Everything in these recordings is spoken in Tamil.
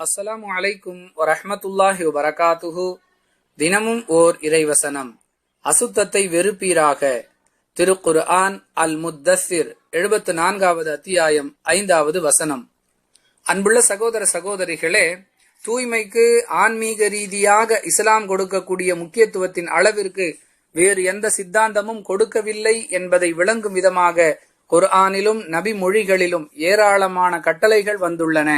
அஸ்ஸலாமு அலைக்கும் வரஹ்மத்துல்லாஹி வரகாத்துஹு தினமும் ஓர் இறைவசனம். அசுத்தத்தை வெறுப்பீராக. திருக்குர் ஆன் அல் முத்தசிர் எழுபத்து நான்காவது அத்தியாயம் ஐந்தாவது வசனம். அன்புள்ள சகோதர சகோதரிகளே தூய்மைக்கு ஆன்மீக ரீதியாக இஸ்லாம் கொடுக்கக்கூடிய முக்கியத்துவத்தின் அளவிற்கு வேறு எந்த சித்தாந்தமும் கொடுக்கவில்லை என்பதை விளங்கும் விதமாக குர்ஆனிலும் நபி மொழிகளிலும் ஏராளமான கட்டளைகள் வந்துள்ளன.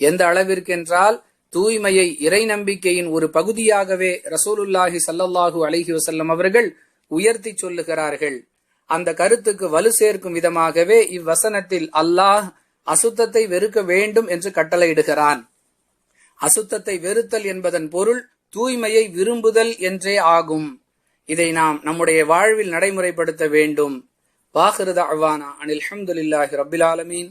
எந்த அளவிற்கென்றால் தூய்மையை இறை நம்பிக்கையின் ஒரு பகுதியாகவே ரசூலுல்லாஹி சல்லல்லாஹூ அலஹி வசல்லம் அவர்கள் உயர்த்தி சொல்லுகிறார்கள். அந்த கருத்துக்கு வலு சேர்க்கும் விதமாகவே இவ்வசனத்தில் அல்லாஹ் அசுத்தத்தை வெறுக்க வேண்டும் என்று கட்டளையிடுகிறான். அசுத்தத்தை வெறுத்தல் என்பதன் பொருள் தூய்மையை விரும்புதல் என்றே ஆகும். இதை நாம் நம்முடைய வாழ்வில் நடைமுறைப்படுத்த வேண்டும். வாஹிருத அவானா அனில் அஹமதுல்லாஹி ரபில் ஆலமீன்.